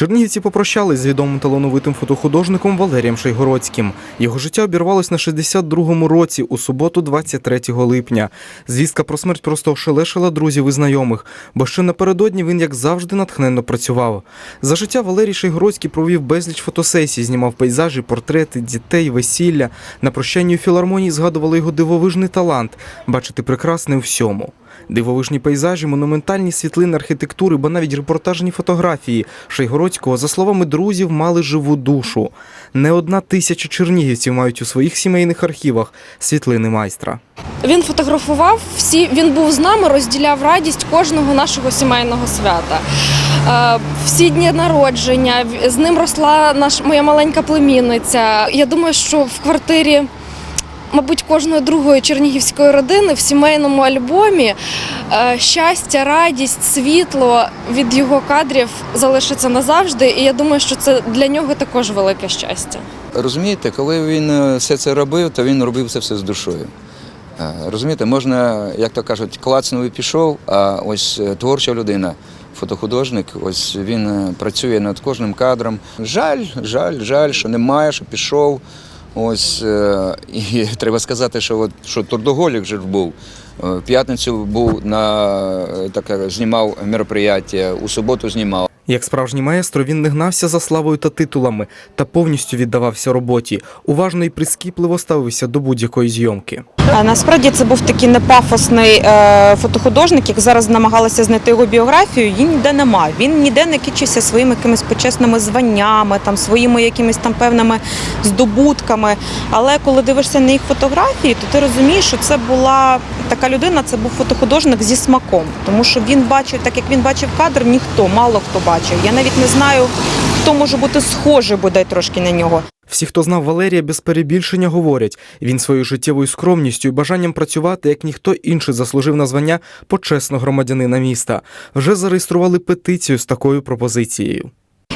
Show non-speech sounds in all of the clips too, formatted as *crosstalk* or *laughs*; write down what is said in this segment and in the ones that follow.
Чернігівці попрощались з відомим талановитим фотохудожником Валерієм Шайгородським. Його життя обірвалось на 62-му році у суботу, 23 липня. Звістка про смерть просто ошелешила друзів і знайомих, бо ще напередодні він, як завжди, натхненно працював. За життя Валерій Шайгородський провів безліч фотосесій, знімав пейзажі, портрети, дітей, весілля. На прощанні у філармонії згадували його дивовижний талант бачити прекрасне у всьому. Дивовижні пейзажі, монументальні світлини архітектури, бо навіть репортажні фотографії Шайгородського, за словами друзів, мали живу душу. Не одна тисяча чернігівців мають у своїх сімейних архівах світлини майстра. Він фотографував всі, він був з нами, розділяв радість кожного нашого сімейного свята. Е, Всі дні народження, з ним росла наш, моя маленька племінниця. Я думаю, що в квартирі, мабуть, кожної другої чернігівської родини в сімейному альбомі е, щастя, радість, світло від його кадрів залишиться назавжди. І я думаю, що це для нього також велике щастя. Розумієте, коли він е, все це робив, то він робив це все з душою. Е, Розумієте, можна, як то кажуть, клацнув і пішов, а ось творча людина, фотохудожник, ось він працює над кожним кадром. Жаль, жаль, жаль, що немає, що пішов. Ось е, і *laughs* треба сказати, що от що трудоголік же був. Е, В п'ятницю був на так, таке знімав мероприятие, у суботу знімав. Як справжній маестро, він не гнався за славою та титулами та повністю віддавався роботі. Уважно і прискіпливо ставився до будь-якої зйомки. Насправді це був такий непафосний е, фотохудожник, як зараз намагалися знайти його біографію. Її ніде нема. Він ніде не кичився своїми якимись почесними званнями, там своїми якимись там певними здобутками. Але коли дивишся на їх фотографії, то ти розумієш, що це була така людина, це був фотохудожник зі смаком, тому що він бачив, так як він бачив кадр, ніхто, мало хто бачив. Я навіть не знаю, хто може бути схожий бодай трошки на нього. Всі, хто знав Валерія, без перебільшення говорять, він своєю життєвою скромністю і бажанням працювати, як ніхто інший заслужив на звання почесного громадянина міста. Вже зареєстрували петицію з такою пропозицією.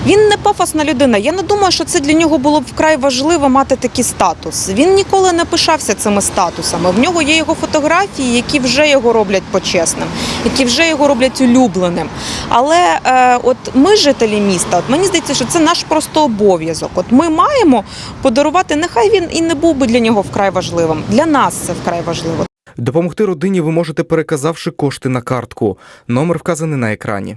Він не пафосна людина. Я не думаю, що це для нього було б вкрай важливо мати такий статус. Він ніколи не пишався цими статусами. В нього є його фотографії, які вже його роблять почесним, які вже його роблять улюбленим. Але е, от ми, жителі міста, от мені здається, що це наш просто обов'язок. От ми маємо подарувати, нехай він і не був би для нього вкрай важливим. Для нас це вкрай важливо. Допомогти родині ви можете переказавши кошти на картку. Номер вказаний на екрані.